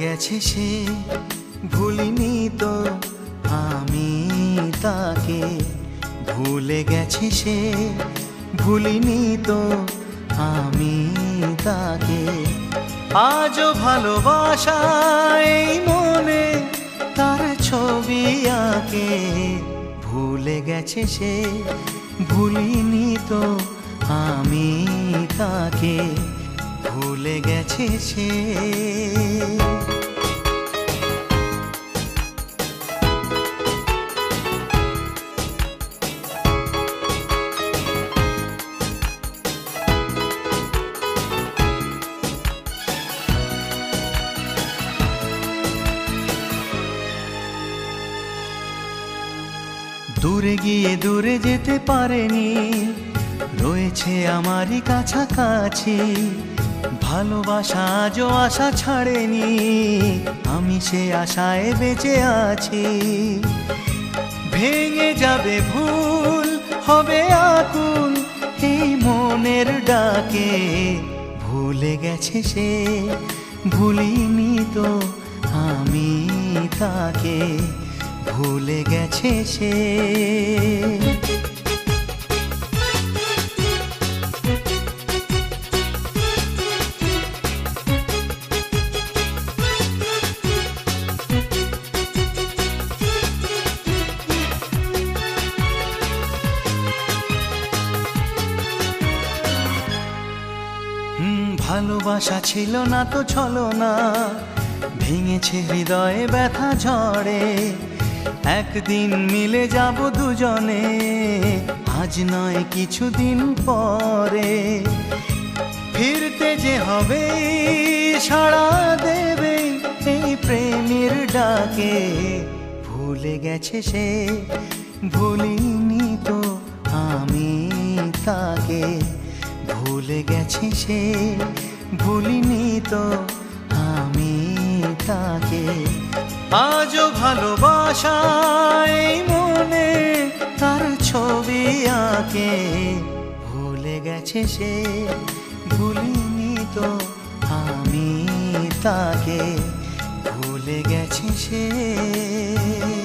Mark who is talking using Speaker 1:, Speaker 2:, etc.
Speaker 1: গেছে সে, ভুলিনি তো আমি তাকে। ভুলে গেছে সে, ভুলিনি তো আমি তাকে। আজও ভালোবাসা এই মনে তার ছবি আঁকে। ভুলে গেছে সে, ভুলিনি তো আমি তাকে। ভুলে গেছে সে। দূরে গিয়ে দূরে যেতে পারেনি। রয়েছে আমারই কাছাকাছি। ভালোবাসা আজও আশা ছাড়েনি। আমি সে আশায় বেঁচে আছি। ভেঙে যাবে ভুল, হবে আকুল। এই মনের ডাকে ভুলে গেছে সে। ভুলিনি তো আমি তাকে। ভুলে গেছে সে। ভালোবাসা ছিল না তো ছলো না। ভেঙেছে হৃদয়ে ব্যথা ঝড়ে। একদিন মিলে যাব দুজনে, আজ নয় কিছুদিন পরে। ফিরতে যে হবে সাড়া দেবে এই প্রেমের ডাকে, ভুলে গেছে সে, ভুলিনি তো আমি তাকে। ভুলে গেছে সে, ভুলিনি তো আজও ভালোবাসায় মনে তার ছবি আঁকে। ভুলে গেছে সে, ভুলিনি তো আমি তাকে। ভুলে গেছে সে।